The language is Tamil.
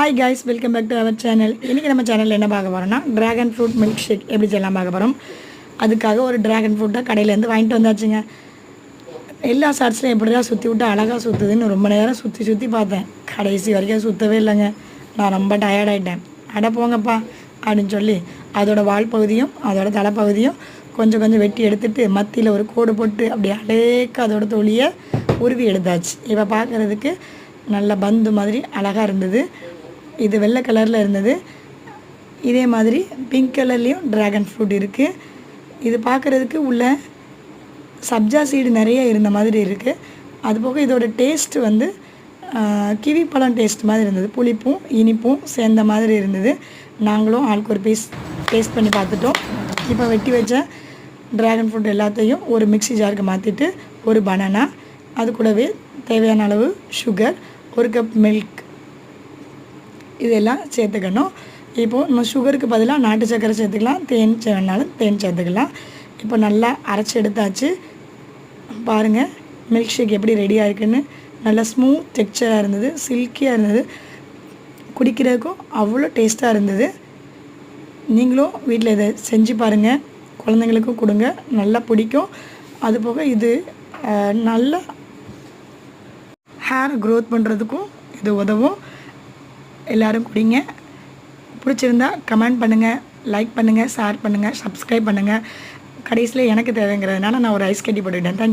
Hi guys welcome back to our channel இன்றைக்கி நம்ம சேனலில் என்ன பார்க்க போகிறோம்னா ட்ராகன் ஃப்ரூட் மில்க் ஷேக் எப்படி செய்யலாம் பார்க்க போகிறோம் அதுக்காக ஒரு ட்ராகன் ஃப்ரூட்டை கடையிலேருந்து வாங்கிட்டு வந்தாச்சுங்க. எல்லா ஷார்ட்ஸ்லையும் எப்படி தான் சுற்றி விட்டு அழகாக சுற்றுதுன்னு ரொம்ப நேரம் சுற்றி சுற்றி பார்த்தேன். கடைசி வரைக்கும் சுற்றவே இல்லைங்க. நான் ரொம்ப டயர்டாயிட்டேன் அட போங்கப்பா அப்படின்னு சொல்லி அதோடய வால் பகுதியும் அதோடய தலைப்பகுதியும் கொஞ்சம் கொஞ்சம் வெட்டி எடுத்துட்டு மத்தியில் ஒரு கோடு போட்டு அப்படியே அலேக்க அதோட தொலியை உருவி எடுத்தாச்சு. இப்போ பார்க்குறதுக்கு நல்ல பந்து மாதிரி அழகாக இருந்தது. இது வெள்ளை கலரில் இருந்தது. இதே மாதிரி பிங்க் கலர்லேயும் ட்ராகன் ஃப்ரூட் இருக்குது இது பார்க்குறதுக்கு உள்ள சப்ஜா சீடு நிறைய இருந்த மாதிரி இருக்குது அதுபோக இதோட டேஸ்ட் வந்து கிவி பழம் டேஸ்ட் மாதிரி இருந்தது. புளிப்பும் இனிப்பும் சேர்ந்த மாதிரி இருந்தது. நாங்களும் ஆளுக்கு ஒரு பீஸ் டேஸ்ட் பண்ணி பார்த்துட்டோம். இப்போ வெட்டி வச்ச ட்ராகன் ஃப்ரூட் எல்லாத்தையும் ஒரு மிக்ஸி ஜாருக்கு மாற்றிட்டு ஒரு பனானா அது கூடவே தேவையான அளவு சுகர் ஒரு கப் மில்க் இதெல்லாம் சேர்த்துக்கணும். இப்போது நம்ம சுகருக்கு பதிலாக நாட்டு சர்க்கரை சேர்த்துக்கலாம். தேன் வேணாலும் தேன் சேர்த்துக்கலாம். இப்போ நல்லா அரைச்சி எடுத்தாச்சு. பாருங்கள் மில்க் ஷேக் எப்படி ரெடியாக இருக்குன்னு. நல்லா ஸ்மூத் டெக்ஸ்சராக இருந்தது சில்கியாக இருந்தது. குடிக்கிறதுக்கும் அவ்வளோ டேஸ்ட்டாக இருந்தது. நீங்களும் வீட்டில் இதை செஞ்சு பாருங்கள் குழந்தைங்களுக்கும் கொடுங்க. நல்லா பிடிக்கும். அதுபோக இது நல்ல ஹேர் க்ரோத் பண்ணுறதுக்கும் இது உதவும். எல்லாரும் குடிங்க. பிடிச்சிருந்தா கமெண்ட் பண்ணுங்கள் லைக் பண்ணுங்கள் ஷேர் பண்ணுங்கள் சப்ஸ்கிரைப் பண்ணுங்கள் கடைசியில் எனக்கு தேவைங்கிறதுனால நான் ஒரு ஐஸ் கட்டி போட்டுக்கிட்டேன். தேங்க்யூ